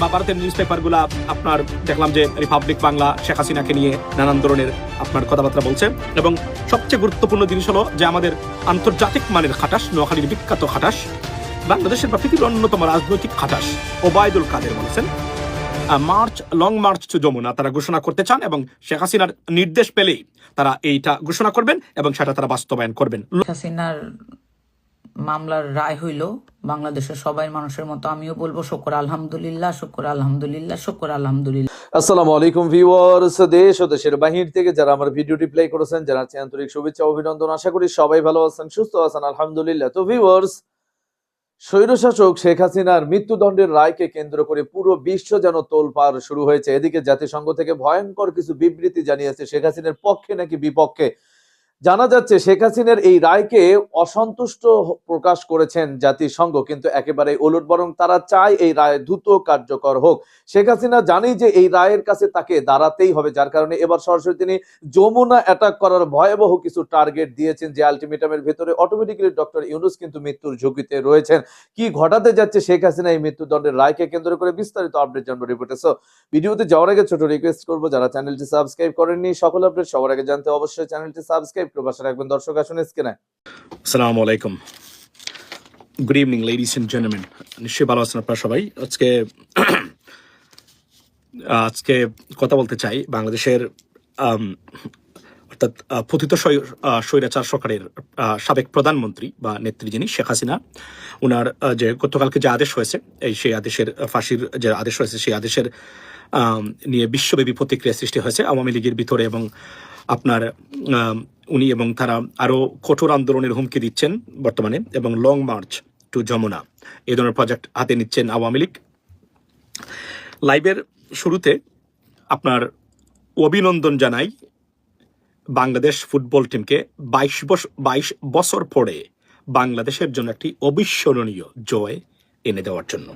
বা ভারতের নিউজ পেপারগুলা আপনার দেখলাম যে রিপাবলিক বাংলা, শেখ হাসিনাকে নিয়ে নানান ধরনের আপনার কথাবার্তা বলছে। এবং সবচেয়ে গুরুত্বপূর্ণ জিনিস হলো যে আমাদের আন্তর্জাতিক মানের খাটাস, নোয়াখালীর বিখ্যাত খাটাস, বাংলাদেশের বা পৃথিবীর অন্যতম রাজনৈতিক খাটাস, ওবায়দুল কাদের বলেছেন। March, long march to Jamuna তারা ঘোষণা করতে চান এবং শেখ হাসিনার নির্দেশ পেলেই তারা এইটা ঘোষণা করবেন এবং সেটা তারা বাস্তবায়ন করবেন। হাসিনার মামলার রায় হইল, বাংলাদেশের সবাই মানুষের মতো আমিও বলব, শুকর আলহামদুলিল্লাহ শুকর আলহামদুলিল্লাহ শুকর আলহামদুলিল্লাহ। আসসালামু আলাইকুম ভিউয়ার্স, দেশ ও দেশের বাহির থেকে যারা আমার ভিডিওটি প্লে করেছেন, জানাচ্ছি আন্তরিক শুভেচ্ছা, অভিনন্দন। আশা করি সবাই ভালো আছেন, সুস্থ আছেন, আলহামদুলিল্লাহ। তো ভিউয়ার্স, স্বৈরশাসক শেখ হাসিনার মৃত্যুদণ্ডের রায়কে কেন্দ্র করে পুরো বিশ্ব যেন তোলপাড় শুরু হয়েছে। এদিকে জাতিসংঘ থেকে ভয়ঙ্কর কিছু বিবৃতি জানিয়েছে শেখ হাসিনার পক্ষে নাকি বিপক্ষে। জানা যাচ্ছে শেখ হাসিনার এই রায়কে অসন্তুষ্ট প্রকাশ করেছেন জাতিসংঘ, কিন্তু একেবারে উলট বরং তারা চায় এই রায় দ্রুত কার্যকর হোক। শেখ হাসিনা জানেই যে এই রায়ের কাছে তাকে দাঁড়াতেই হবে, যার কারণে এবার সরাসরি তিনি যমুনা অ্যাটাক করার ভয়াবহ কিছু টার্গেট দিয়েছেন যে আলটিমেটামের ভেতরে অটোমেটিক্যালি ডক্টর ইউনুস কিন্তু মৃত্যুর ঝুঁকিতে রয়েছেন। কি ঘটাতে যাচ্ছে শেখ হাসিনা এই মৃত্যুদণ্ডের রায়কে কেন্দ্র করে বিস্তারিত আপডেট জানব রিপোর্টে সো ভিডিওতে যাওয়ার আগে ছোট রিকোয়েস্ট করব, যারা চ্যানেলটি সাবস্ক্রাইব করেননি, সকল আপডেট সবার আগে জানতে অবশ্যই চ্যানেলটি সাবস্ক্রাইব করে পাশে রাখবেন। দর্শক আসুন স্ক্রিনে। আসসালামু আলাইকুম। Good evening ladies and gentleman নিশ্চয়ই ভালো আছেন আপনারা সবাই? আজকে আজকে কথা বলতে চাই বাংলাদেশের অর্থাৎ আহ, স্বৈরাচার সরকারের সাবেক প্রধানমন্ত্রী বা নেত্রী যিনি শেখ হাসিনা ওনার যে গতকালকে যে আদেশ হয়েছে এই সেই আদেশের ফাঁসির যে আদেশ হয়েছে সেই আদেশের নিয়ে বিশ্বব্যাপী প্রতিক্রিয়া সৃষ্টি হয়েছে আওয়ামী লীগের ভিতরে এবং আপনার উনি এবং তারা আরও কঠোর আন্দোলনের হুমকি দিচ্ছেন বর্তমানে এবং লং মার্চ টু যমুনা এই ধরনের প্রজেক্ট হাতে নিচ্ছেন আওয়ামী লীগ। লাইভের শুরুতে আপনার অভিনন্দন জানাই বাংলাদেশ ফুটবল টিমকে বাইশ বছর বাইশ বছর পরে বাংলাদেশের জন্য একটি অবিস্মরণীয় জয় এনে দেওয়ার জন্য।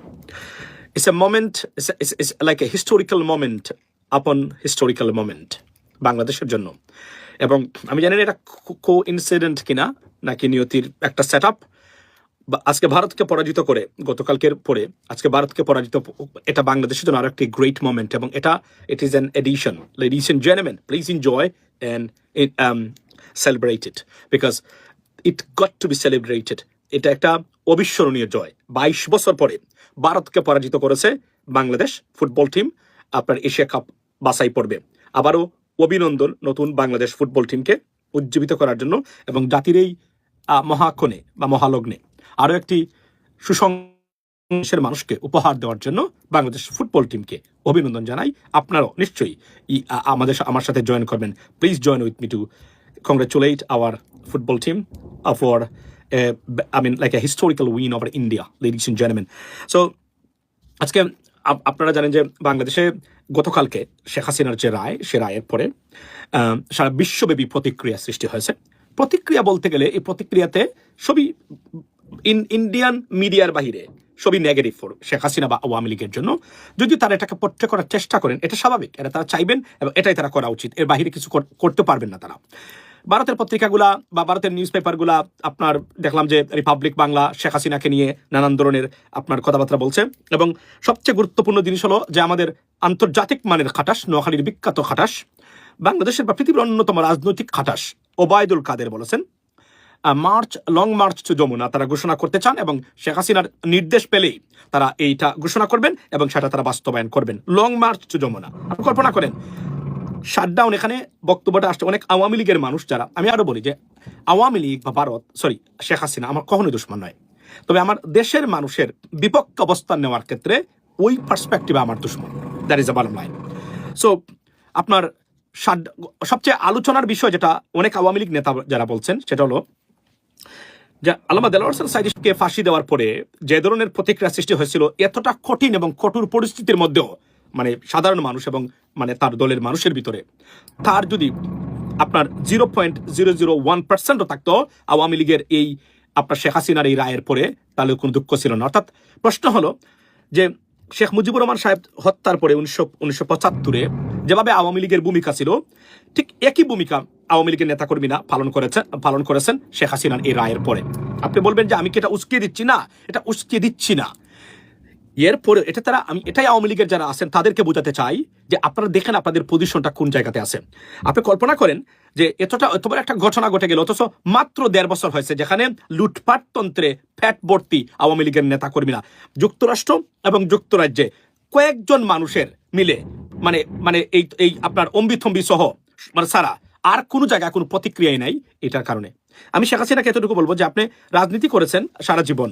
It's a moment it's like a historical moment আপন হিস্টোরিক্যাল মোমেন্ট বাংলাদেশের জন্য। এবং আমি জানি না এটা কো ইনসিডেন্ট কিনা, নাকি নিয়তির একটা সেট আপ আজকে ভারতকে পরাজিত করে, গতকালকের পরে, আজকে ভারতকে পরাজিত, এটা বাংলাদেশের জন্য আরও একটি গ্রেট মোমেন্ট এবং এটা it is an edition ladies and gentleman please enjoy and celebrate it because it got to be celebrated এটা একটা অবিস্মরণীয় জয়। বাইশ বছর পরে, ভারতকে পরাজিত করেছে বাংলাদেশ ফুটবল টিম আপনার এশিয়া কাপ বাছাই পড়বে আবারও অভিনন্দন নতুন বাংলাদেশ ফুটবল টিমকে উজ্জীবিত করার জন্য এবং জাতির এই মহাক্ষণে বা মহালগ্নে আরও একটি সুসংসের মানুষকে উপহার দেওয়ার জন্য বাংলাদেশ ফুটবল টিমকে অভিনন্দন জানাই। আপনারাও নিশ্চয়ই আমাদের আমার সাথে জয়েন করবেন। Please join with me to congratulate our football team for I mean like a historical win over India ladies and gentleman so আজকে আপনারা জানেন যে বাংলাদেশে গতকালকে শেখ হাসিনার যে রায়, সে রায়ের পরে সারা বিশ্বব্যাপী প্রতিক্রিয়া সৃষ্টি হয়েছে। প্রতিক্রিয়া বলতে গেলে এই প্রতিক্রিয়াতে সবই ইন, ইন্ডিয়ান মিডিয়ার বাহিরে সবই নেগেটিভ ফর, শেখ হাসিনা বা আওয়ামী লীগের জন্য। যদি তারা এটাকে পোট্রে করার চেষ্টা করেন, এটা স্বাভাবিক এটা তারা চাইবেন এবং এটাই তারা করা উচিত। এর বাহিরে কিছু করতে পারবেন না তারা। ভারতের পত্রিকাগুলা বা ভারতের নিউজ পেপারগুলা আপনার দেখলাম যে রিপাবলিক বাংলা শেখ হাসিনাকে নিয়ে নানান ধরনের আপনার কথাবার্তা বলছে। এবং সবচেয়ে গুরুত্বপূর্ণ জিনিস হলো যে আমাদের আন্তর্জাতিক মানের খাটাস, নোয়াখালীর বিখ্যাত খাটাস, বাংলাদেশের বা পৃথিবীর অন্যতম রাজনৈতিক খাটাস, ওবায়দুল কাদের বলেছেন। March, long march to Jamuna তারা ঘোষণা করতে চান এবং শেখ হাসিনার নির্দেশ পেলেই তারা এইটা ঘোষণা করবেন এবং সেটা তারা বাস্তবায়ন করবেন। Long march to Jamuna. কল্পনা করেন শাটডাউন এখানে বক্তব্যটা আসছে অনেক আওয়ামী লীগের মানুষ যারা। আমি আরও বলি যে, আওয়ামী লীগ বা ভারত সরি শেখ হাসিনা আমার কখনোই দুশ্মন নয়। তবে আমার দেশের মানুষের বিপক্ষ অবস্থান নেওয়ার ক্ষেত্রে ওই পার্সপেক্টিভে আমার দুশ্মন। That is a balm line so আপনার সবচেয়ে আলোচনার বিষয় যেটা অনেক আওয়ামী লীগ নেতা যারা বলছেন, সেটা হলো যে, আলামা দেলোয়ার হোসেন ফাঁসি দেওয়ার পরে যে ধরনের প্রতিক্রিয়া সৃষ্টি হয়েছিল, এতটা কঠিন এবং কঠোর পরিস্থিতির মধ্যেও মানে সাধারণ মানুষ এবং মানে তার দলের মানুষের ভিতরে। তার যদি আপনার zero point zero zero one পার্সেন্টও থাকতো, আওয়ামী লীগের এই আপনার শেখ হাসিনার এই রায়ের পরে তাহলে কোনো দুঃখ ছিল না। অর্থাৎ প্রশ্ন হলো যে শেখ মুজিবুর রহমান সাহেব হত্যার পরে উনিশশো উনিশশো পঁচাত্তরে যেভাবে আওয়ামী লীগের ভূমিকা ছিল, ঠিক একই ভূমিকা আওয়ামী লীগের নেতাকর্মীরা পালন করেছেন পালন করেছেন শেখ হাসিনার এই রায়ের পরে। আপনি বলবেন যে আমি কি এটা উস্কিয়ে দিচ্ছি? না, এটা উস্কিয়ে দিচ্ছি না। এরপরে এটা তারা, আমি, এটাই আওয়ামী লীগের যারা আছেন, তাদেরকে বোঝাতে চাই যে আপনারা দেখেন আপনাদের পজিশনটা কোন জায়গাতে আছে। আপনি কল্পনা করেন যে এতটা, এত বড় একটা ঘটনা ঘটে গেল, অথচ মাত্র দেড় বছর হয়েছে যেখানে লুটপাট তন্ত্রে ফ্যাট ভর্তি আওয়ামী লীগের নেতাকর্মীরা, যুক্তরাষ্ট্র এবং যুক্তরাজ্যে কয়েকজন মানুষের মিলে মানে মানে এই এই আপনার অম্বিথম্বি সহ মানে সারা, আর কোনো জায়গায় কোনো প্রতিক্রিয়াই নাই এটার কারণে। আমি শেখ হাসিনাকে এতটুকু বলব যে আপনি রাজনীতি করেছেন সারা জীবন।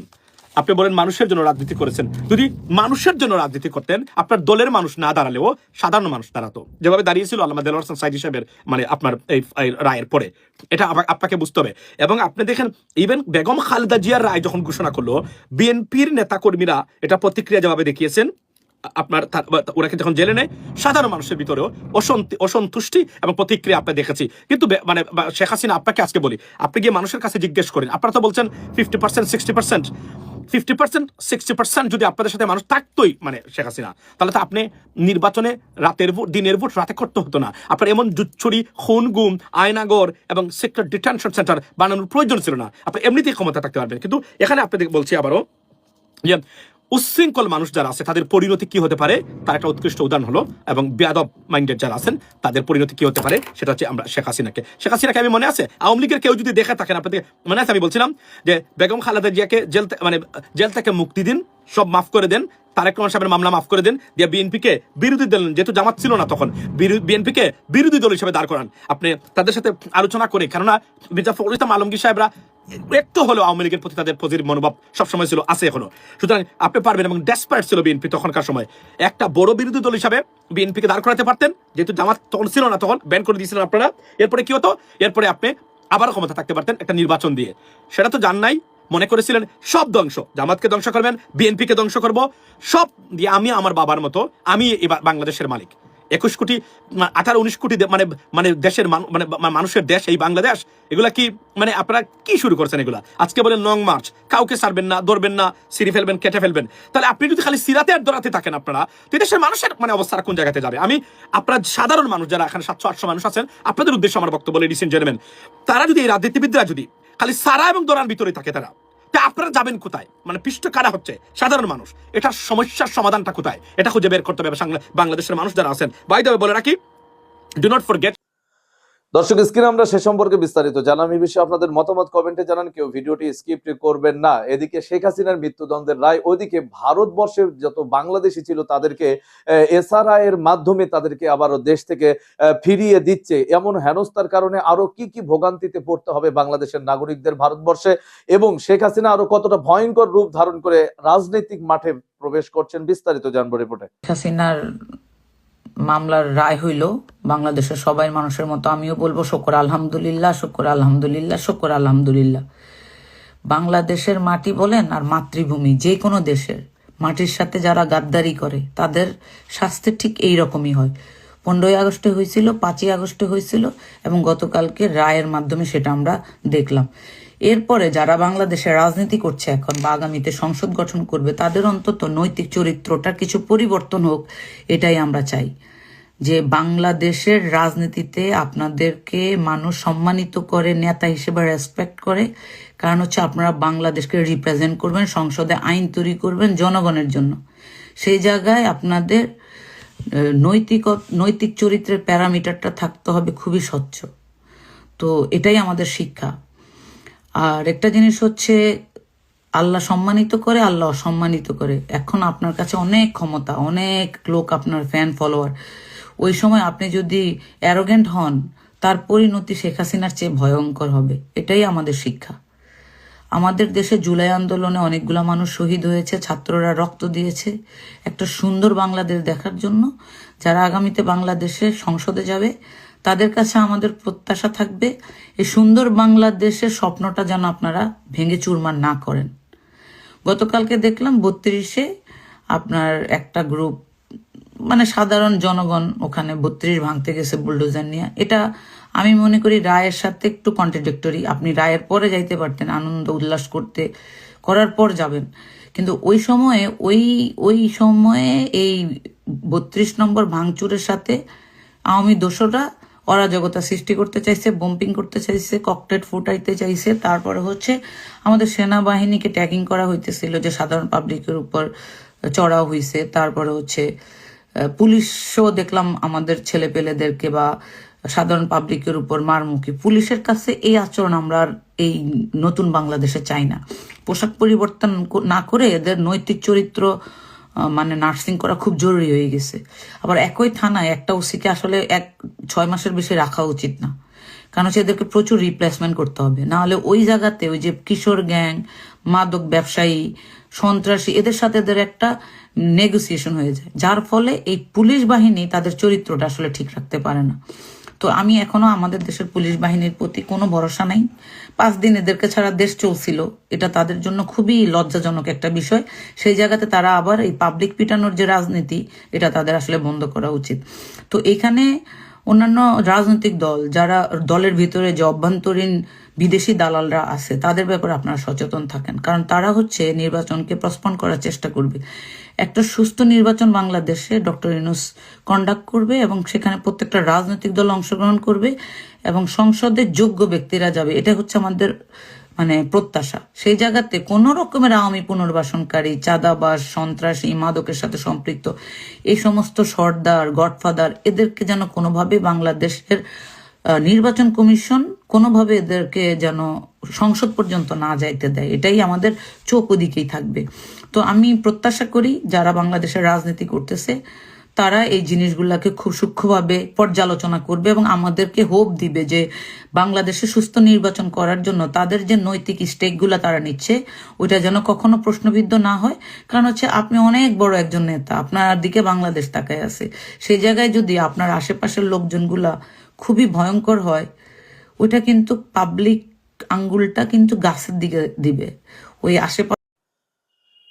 আপনি বলেন মানুষের জন্য রাজনীতি করেছেন। যদি মানুষের জন্য রাজনীতি করতেন, আপনার দলের মানুষ না দাঁড়ালেও সাধারণ মানুষ দাঁড়াতো। যেভাবে দাঁড়িয়েছিল আল্লাহ দেলোয়ার হোসেন সাইদ হিসাবের মানে আপনার এই রায়ের পরে। এটা আপনাকে বুঝতে হবে। এবং আপনি দেখেন ইভেন বেগম খালেদা জিয়ার রায় যখন ঘোষণা করল, বিএনপির নেতাকর্মীরা এটা প্রতিক্রিয়া যেভাবে দেখিয়েছেন আপনার ওনাকে যখন জেলে নেয়, সাধারণ মানুষের ভিতরেও অসন্তি অসন্তুষ্টি এবং প্রতিক্রিয়া আপনি দেখেছি। কিন্তু মানে শেখ হাসিনা আপনাকে আজকে বলি, আপনি গিয়ে মানুষের কাছে জিজ্ঞেস করেন, আপনারা তো বলছেন fifty percent sixty percent fifty percent sixty percent যদি আপনাদের সাথে মানুষ থাকতোই মানে শেখ হাসিনা, তাহলে তো আপনি নির্বাচনে রাতের ভোট, দিনের ভোট রাতে করতে হতো না। আপনার এমন জুচ্ছড়ি খুন, গুম, আয়নাগর এবং সেক্টর ডিটেনশন সেন্টার বানানোর প্রয়োজন ছিল না। আপনি এমনিতেই ক্ষমতা থাকতে পারবেন। কিন্তু এখানে আপনাদের বলছি আবারও যে উচ্ছৃঙ্খল মানুষ যারা আছে, তাদের পরিণতি কি হতে পারে? তার একটা উৎকৃষ্ট উদাহরণ হলো, এবং বেয়াদব মাইন্ডেড যারা আছেন, তাদের পরিণতি কি হতে পারে? সেটা হচ্ছে আমরা শেখ হাসিনাকে। শেখ হাসিনাকে আমি মনে আছে? আওয়ামী লীগের কেউ যদি দেখে থাকেন আপনাদের মনে আছে? আমি বলছিলাম যে বেগম খালেদা জিয়াকে জেল মানে জেল থেকে মুক্তি দিন, সব মাফ করে দেন। তারেক রহমান সাহেবের মামলা মাফ করে দেন। দিয়ে বিএনপিকে বিরোধী দল, যেহেতু জামাত ছিল না তখন বিএনপিকে বিরোধী দল হিসেবে দাঁড় করান। আপনি তাদের সাথে আলোচনা করে, কেননা মির্জা ফখরুল ইসলাম আলমগীর সাহেবরা একটু হলেও আওয়ামী লীগের প্রতি তাদের পজিটিভ মনোভাব সবসময় ছিল, আছে এখনও। সুতরাং আপনি পারবেন এবং ডেসপারেট ছিল বিএনপি তখনকার সময়। একটা বড় বিরোধী দল হিসাবে বিএনপিকে দাঁড় করাতে পারতেন, যেহেতু জামাত তখন ছিল না তখন ব্যান করে দিয়েছিলেন আপনারা। এরপরে কি হতো? এরপরে আপনি আবারও ক্ষমতা থাকতে পারতেন একটা নির্বাচন দিয়ে। সেটা তো জান নাই, মনে করেছিলেন সব ধ্বংস। জামাতকে ধ্বংস করবেন, বিএনপিকে ধ্বংস করব, সব দিয়ে আমি আমার বাবার মতো, আমি এবার বাংলাদেশের মালিক। একুশ কোটি আঠারো, উনিশ কোটি মানে মানে দেশের মানে মানুষের দেশ এই বাংলাদেশ, এগুলা কি মানে আপনারা কি শুরু করছেন এগুলা? আজকে বলেন লং মার্চ, কাউকে ছাড়বেন না, ধরবেন না, সিঁড়ি ফেলবেন, কেটে ফেলবেন। তাহলে আপনি যদি খালি সিরাতে আর দৌড়াতে থাকেন আপনারা, তো দেশের মানুষের মানে অবস্থাটা কোন জায়গাতে যাবে? আমি, আপনার সাধারণ মানুষ যারা এখানে সাতশো, আটশো মানুষ আছেন, আপনাদের উদ্দেশ্যে আমার বক্তব্য লেডিস এন্ড তারা যদি এই রাজনীতিবিদরা যদি খালি সারা এবং দৌড়ার ভিতরে থাকে তারা তা আপনারা যাবেন কোথায়? মানে পৃষ্ঠ কারা হচ্ছে? সাধারণ মানুষ। এটার সমস্যার সমাধানটা কোথায়? এটা খুঁজে বের করতে হবে বাংলাদেশের মানুষ যারা আছেন। বাই দেবে বলে রাখি ডু নট ফরগেট দর্শক, স্ক্রিনে আমরা সে সম্পর্কে বিস্তারিত জানাম। এই বিষয়ে আপনাদের মতামত কমেন্টে জানান। কেউ ভিডিওটি স্কিপ করবেন না। এদিকে শেখ হাসিনার মৃত্যুদণ্ডের রায় ওদিকে ভারতবর্ষের যত বাংলাদেশি ছিল তাদেরকে এসআরআই এর মাধ্যমে তাদেরকে আবারও দেশ থেকে ফিরিয়ে দিচ্ছে। এমন হেনস্থার কারণে আরও কি কি ভোগান্তিতে পড়তে হবে বাংলাদেশের নাগরিকদের ভারতবর্ষে? এবং শেখ হাসিনা আরও কতটা ভয়ঙ্কর রূপ ধারণ করে রাজনৈতিক মাঠে প্রবেশ করছেন? বিস্তারিত জানব রিপোর্টে। হাসিনার মামলার রায় হইল, বাংলাদেশের সবাই মানুষের মতো আমিও বলব, শকর আলহামদুলিল্লাহ শকর আলহামদুলিল্লাহ শকর আলহামদুলিল্লাহ। বাংলাদেশের মাটি বলেন আর মাতৃভূমি যে কোনো দেশের মাটির সাথে যারা গাদ্দারি করে, তাদের শাস্তি ঠিক এই রকমই হয়। পনেরোই আগস্টে হয়েছিল, পাঁচই আগস্টে হয়েছিল এবং গতকালকে রায়ের মাধ্যমে সেটা আমরা দেখলাম। এরপরে যারা বাংলাদেশে রাজনীতি করছে এখন বা আগামীতে সংসদ গঠন করবে, তাদের অন্তত নৈতিক চরিত্রটার কিছু পরিবর্তন হোক, এটাই আমরা চাই। যে বাংলাদেশের রাজনীতিতে আপনাদেরকে মানুষ সম্মানিত করে, নেতা হিসেবে রেসপেক্ট করে। কারণ হচ্ছে আপনারা বাংলাদেশকে রিপ্রেজেন্ট করবেন, সংসদে আইন তৈরি করবেন জনগণের জন্য। সেই জায়গায় আপনাদের নৈতিক নৈতিক চরিত্রের প্যারামিটারটা থাকতে হবে খুবই স্বচ্ছ। তো এটাই আমাদের শিক্ষা। আর একটা জিনিস হচ্ছে, আল্লাহ সম্মানিত করে, আল্লাহ অসম্মানিত করে। এখন আপনার কাছে অনেক ক্ষমতা, অনেক লোক আপনার ফ্যান ফলোয়ার ওই সময় আপনি যদি অ্যারোগেন্ট হন, তার পরিণতি শেখ হাসিনার চেয়ে ভয়ঙ্কর হবে। এটাই আমাদের শিক্ষা। আমাদের দেশে জুলাই আন্দোলনে অনেকগুলা মানুষ শহীদ হয়েছে, ছাত্ররা রক্ত দিয়েছে। একটা সুন্দর বাংলাদেশ দেখার জন্য যারা আগামীতে বাংলাদেশে সংসদে যাবে, তাদের কাছে আমাদের প্রত্যাশা থাকবে, এই সুন্দর বাংলাদেশের স্বপ্নটা যেন আপনারা ভেঙে চুরমার না করেন। গতকালকে দেখলাম বত্রিশে আপনার একটা গ্রুপ মানে সাধারণ জনগণ ওখানে বত্রিশ ভাঙতে গেছে বুলডোজার নিয়ে। এটা আমি মনে করি রায়ের সাথে একটু কন্ট্রাডিক্টরি আপনি রায়ের পরে যাইতে পারতেন, আনন্দ, উল্লাস করতে, করার পর যাবেন। কিন্তু ওই সময়ে, ওই ওই সময়ে এই বত্রিশ নম্বর ভাঙচুরের সাথে আওয়ামী দোষরা অরাজকতা সৃষ্টি করতে চাইছে বম্পিং করতে চাইছে ককটেট ফুটাইতে চাইছে। তারপরে হচ্ছে আমাদের সেনাবাহিনীকে ট্যাগিং করা হইতেছিল যে সাধারণ পাবলিকের উপর চড়াও হয়েছে তারপরে হচ্ছে পুলিশও দেখলাম আমাদের ছেলে পেলেদেরকে বা সাধারণ পাবলিকের উপর মারমুখী। পুলিশের কাছে এই আচরণ আমরা এই নতুন বাংলাদেশে চাই না। পোশাক পরিবর্তন না করে এদের নৈতিক চরিত্র মানে নার্সিং করা খুব জরুরি হয়ে গেছে। আবার একই থানায় একটা ওসিকে আসলে এক, ছয় মাসের বেশি রাখা উচিত না। কারণ এদেরকে প্রচুর রিপ্লেসমেন্ট করতে হবে। না হলে ওই জায়গাতে ওই যে কিশোর গ্যাং, মাদক ব্যবসায়ী, সন্ত্রাসী, এদের সাথে এদের একটা নেগোসিয়েশন হয়ে যায়। যার ফলে এই পুলিশ বাহিনী তাদের চরিত্রটা আসলে ঠিক রাখতে পারে না। তো আমি এখনও আমাদের দেশের পুলিশ বাহিনীর প্রতি কোনো ভরসা নাই। পাঁচ দিন এদেরকে ছাড়া দেশ চলছিল। এটা তাদের জন্য খুবই লজ্জাজনক একটা বিষয়। সেই জায়গাতে তারা আবার এই পাবলিক পিটানোর যে রাজনীতি, এটা তাদের আসলে বন্ধ করা উচিত। তো এখানে অন্যান্য রাজনৈতিক দল যারা দলের ভিতরে যে অভ্যন্তরীণ বিদেশি দালালরা আছে, তাদের ব্যাপারে আপনারা সচেতন থাকেন। কারণ তারা হচ্ছে নির্বাচনকে প্রস্পন করার চেষ্টা করবে। একটা সুস্থ নির্বাচন বাংলাদেশে ডক্টর ইনুস কন্ডাক্ট করবে এবং সেখানে প্রত্যেকটা রাজনৈতিক দল অংশগ্রহণ করবে এবং সংসদে যোগ্য ব্যক্তিরা যাবে। এটা হচ্ছে আমাদের মানে প্রত্যাশা। সেই জায়গাতে কোন রকমের আওয়ামী পুনর্বাসনকারী চাঁদাবাস সন্ত্রাসী, মাদকের সাথে সম্পৃক্ত, এই সমস্ত সর্দার, গডফাদার, এদেরকে যেন কোনোভাবে বাংলাদেশের নির্বাচন কমিশন কোনোভাবে এদেরকে যেন সংসদ পর্যন্ত না যাইতে দেয়, এটাই আমাদের চোখ ওদিকেই থাকবে। তো আমি প্রত্যাশা করি যারা বাংলাদেশের রাজনীতি করতেছে, তারা এই জিনিসগুলোকে খুব সূক্ষ্মভাবে পর্যালোচনা করবে এবং আমাদেরকে হোপ দিবে যে বাংলাদেশে সুস্থ নির্বাচন করার জন্য তাদের যে নৈতিক স্টেকগুলো তারা নিচ্ছে, ওইটা যেন কখনো প্রশ্নবিদ্ধ না হয়। কারণ হচ্ছে আপনি অনেক বড় একজন নেতা, আপনার দিকে বাংলাদেশ তাকায় আছে। সেই জায়গায় যদি আপনার আশেপাশের লোকজনগুলা খুবই ভয়ঙ্কর হয় ওইটা কিন্তু পাবলিক আঙ্গুলটা কিন্তু গাছের দিকে দিবে। ওই আশেপাশে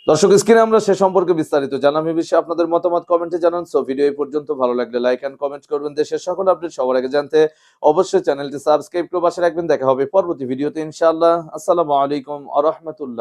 দর্শক, স্ক্রিনে আমরা সে সম্পর্কে বিস্তারিত জানাম এ বিষয়ে আপনাদের মতামত কমেন্টে জানান। সো, ভিডিও এই পর্যন্ত। ভালো লাগলে লাইক এন্ড কমেন্ট করবেন। দেশের সকল আপডেট সবার আগে জানতে অবশ্যই চ্যানেলটি সাবস্ক্রাইব করে পাশে রাখবেন। দেখা হবে পরবর্তী ভিডিওতে, ইনশাআল্লাহ। আসসালামু আলাইকুম আ রহমতুল্লাহ।